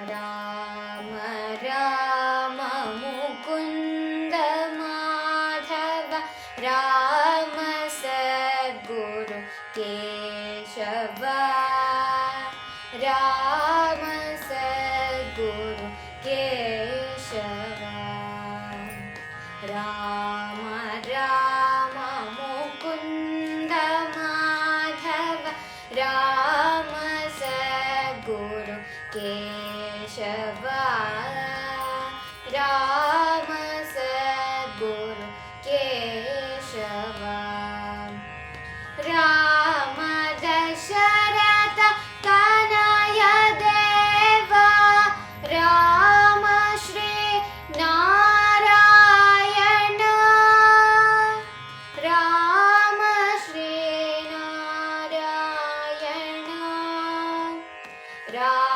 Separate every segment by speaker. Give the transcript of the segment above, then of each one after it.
Speaker 1: Ram Ram Mukunda Madhava Ram Sadguru Keshava. Ram Sadguru Keshava. Ram Ram Mukunda Madhava Ram Sadguru Keshava Ram Sadguru Keshava Ram Dasharath Tanay Dev Ram Shri Narayana Ram Shri Narayana Ram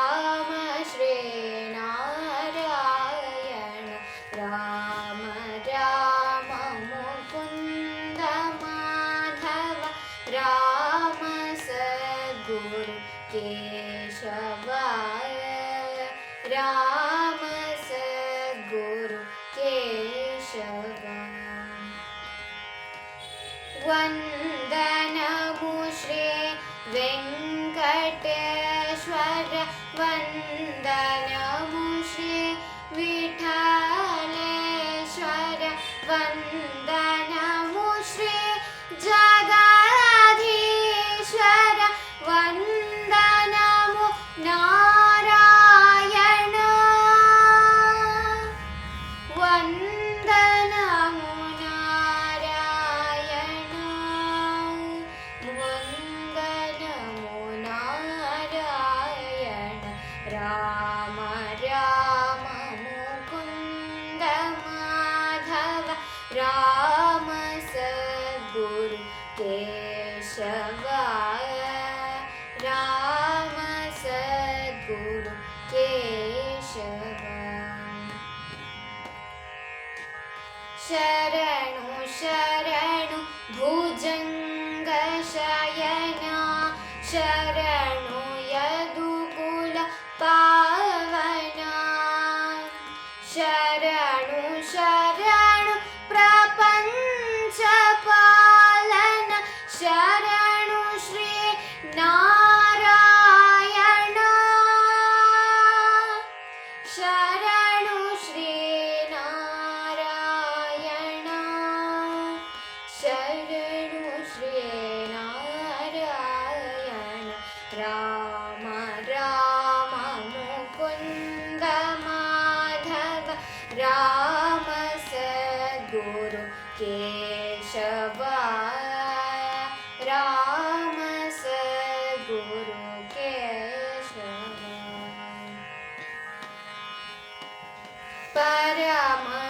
Speaker 1: Ram Sadguru Keshava. Shri Venkateshwara. वन्दनमु Shri Shri जगाधीश्वर। वन्दनमु Narayana Ram Sadguru Keshava Ram Sadguru Keshava. शरणु Ram Ram Mukunda Madhava Ram Sadguru Keshava Ram Sadguru Keshava. Param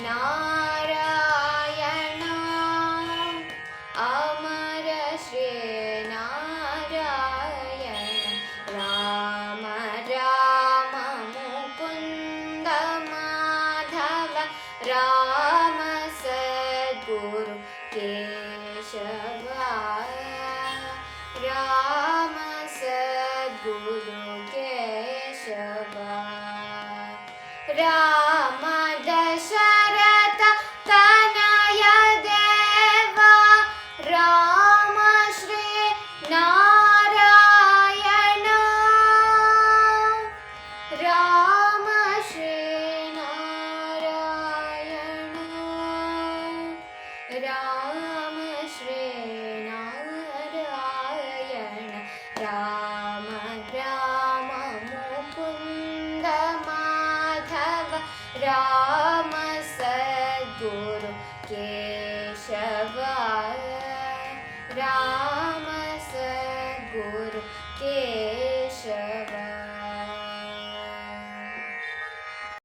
Speaker 1: Narayana Amar Shri Narayana Ram Ram Mukunda Madhava Ram Sadguru Keshava Ram Sadguru Keshava Ram रामश्रेण रायण Ram Ram Mukunda Madhava. Ram Sadguru Keshava. Ram